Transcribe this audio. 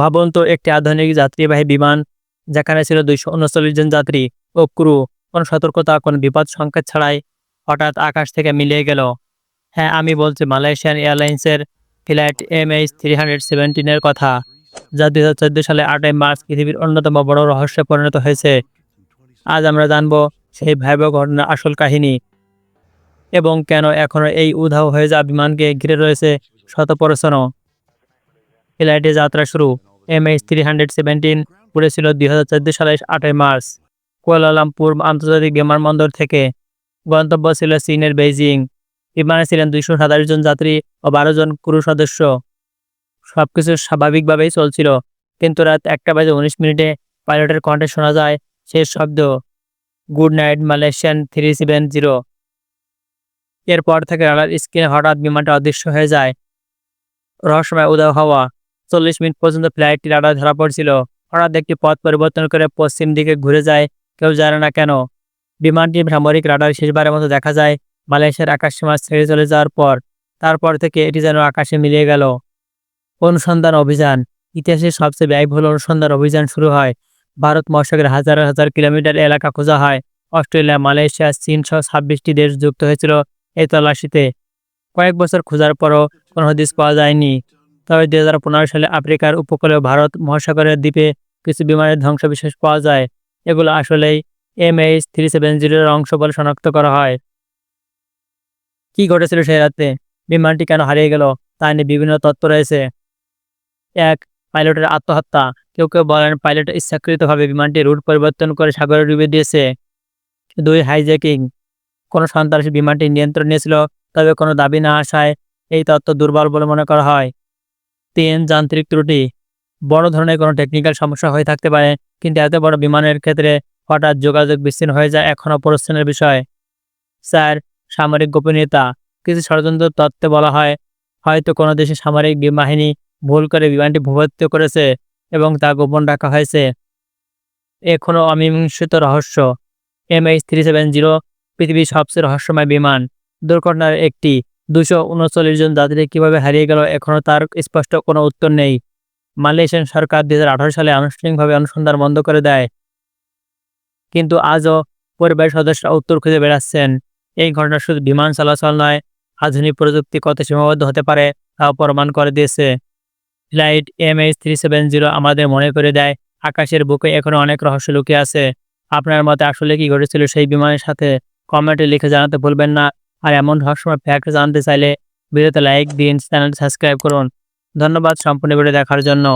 ভাবুন তো একটি আধুনিক যাত্রীবাহী বিমান, যেখানে ছিল দুইশো উনচল্লিশ জন যাত্রী ও ক্রু, কোনো সতর্কতা, কোনো বিপদ সংকেত ছাড়াই হঠাৎ আকাশ থেকে মিলিয়ে গেল। হ্যাঁ আমি বলছি মালয়েশিয়ান এয়ারলাইন্সের flight M H three hundred সেভেন্টিনের কথা, যা দুই হাজার চোদ্দ সালে আটই মার্চ পৃথিবীর অন্যতম বড় রহস্যে পরিণত হয়েছে। আজ আমরা জানব সেই ভয়াবহ ঘটনার আসল কাহিনী এবং কেন এখনও এই উধাও হয়ে যাওয়া বিমানকে ঘিরে রয়েছে শত ফ্লাইটে যাত্রা শুরু। M H three hundred seventeen উড়েছিল দুই হাজার চোদ্দ সালের আটই মার্চ, কুয়ালালামপুর আন্তর্জাতিক বিমানবন্দর থেকে। গন্তব্য ছিল চীনের বেইজিং। বিমানে ছিলেন দুইশো সাতাশ জন যাত্রী ও বারো জন ক্রু সদস্য। সবকিছু স্বাভাবিকভাবেই চলছিল, কিন্তু রাত একটা বাজে উনিশ মিনিটে পাইলটের কণ্ঠে শোনা যায় শেষ শব্দ, good night Malaysian three seven zero. এরপর থেকে রাডার স্ক্রিনে হঠাৎ বিমানটা অদৃশ্য হয়ে যায়। রহস্যময় উদয় হওয়া। চল্লিশ মিনিট পর্যন্ত ফ্লাইটটি রাডার ধরা পড়ছিল। হঠাৎ একটি পথ পরিবর্তন করে পশ্চিম দিকে ঘুরে যায়, কেউ জানে না কেন। বিমানটি সামরিক রাডার শেষবারের মতো দেখা যায়, মালয়েশিয়ার আকাশসীমা ছেড়ে চলে যাওয়ার পর। তারপর থেকে এটি যেন আকাশে মিলিয়ে গেল। অনুসন্ধান অভিযান। ইতিহাসের সবচেয়ে ব্যয়বহুল অনুসন্ধান অভিযান শুরু হয়। ভারত মহাসাগরের হাজার হাজার কিলোমিটার এলাকা খোঁজা হয়। অস্ট্রেলিয়া, মালয়েশিয়া, চীন সহ ছাব্বিশটি দেশ যুক্ত হয়েছিল এই তল্লাশিতে। কয়েক বছর খোঁজার পরও কোনো হদিস পাওয়া যায়নি। তবে দুই হাজার পনেরো সালে আফ্রিকার উপকূলে ভারত মহাসাগরের দ্বীপে কিছু বিমানের ধ্বংসবিশেষ পাওয়া যায়। এগুলো আসলেই এম এইচ থ্রি সেভেন জিরোর অংশ বলে শনাক্ত করা হয়। কি ঘটেছিল সেই রাতে? বিমানটি কেন হারিয়ে গেল? তা নিয়ে বিভিন্ন তথ্য রয়েছে। এক, পাইলটের আত্মহত্যা। কেউ কেউ বলেন পাইলট ইচ্ছাকৃতভাবে বিমানটি রুট পরিবর্তন করে সাগরে ডুবে দিয়েছে। দুই, হাইজ্যাকিং। কোনো সন্ত্রাসী বিমানটি নিয়ন্ত্রণ নিয়েছিল, তবে কোনো দাবি না আসায় এই তত্ত্ব দুর্বল বলে মনে করা হয়। তিন যান্ত্রিক ত্রুটি। বড় ধরনের কোনো টেকনিক্যাল সমস্যা হয়ে থাকতে পারে, কিন্তু এত বড় বিমানের ক্ষেত্রে হঠাৎ যোগাযোগ বিচ্ছিন্ন হয়ে যায় এখনও প্রশ্নের বিষয়। স্যার, সামরিক গোপনীয়তা, কিছু ষড়যন্ত্র তত্ত্বে বলা হয়, হয়তো কোনো দেশের সামরিক বাহিনী ভুল করে বিমানটি ভূপাতিত করেছে এবং তা গোপন রাখা হয়েছে। এখনও অমীমাংসিত রহস্য। এমএইচ থ্রি সেভেন জিরো, পৃথিবীর সবচেয়ে রহস্যময় বিমান, দুর্ঘটনার একটি দুশো উনচল্লিশ জন যাত্রী কীভাবে হারিয়ে গেল এখনও তার স্পষ্ট কোনো উত্তর নেই। মালয়েশিয়ান সরকার দুই হাজার আঠারো সালে আনুষ্ঠানিকভাবে অনুসন্ধান বন্ধ করে দেয়। কিন্তু আজও পরিবারের সদস্যরা উত্তর খুঁজে বেড়াচ্ছেন। এই ঘটনা শুধু বিমান চলাচল নয়, আধুনিক প্রযুক্তি কত সীমাবদ্ধ হতে পারে তাও প্রমাণ করে দিয়েছে। Flight M H three seven zero আমাদের মনে করে দেয়, আকাশের বুকে এখনও অনেক রহস্য লুকিয়ে আছে। আপনার মতে আসলে কি ঘটেছিল সেই বিমানের সাথে? কমেন্টে লিখে জানাতে ভুলবেন না। আর এমন সবসময় ফ্যাক্ট জানতে চাইলে ভিডিওতে লাইক দিন চ্যানেল সাবস্ক্রাইব করুন। ধন্যবাদ সম্পূর্ণ ভিডিও দেখার জন্য।